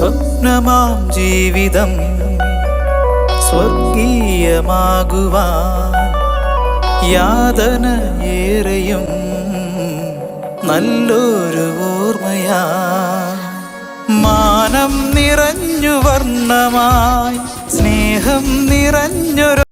സ്വപ്നമാം ജീവിതം സ്വർഗീയമാകുവാൻ യാതന ഏറെയും നല്ലൊരു ഓർമ്മയാ. മാനം നിറഞ്ഞു വർണമായി സ്നേഹം നിറഞ്ഞൊരു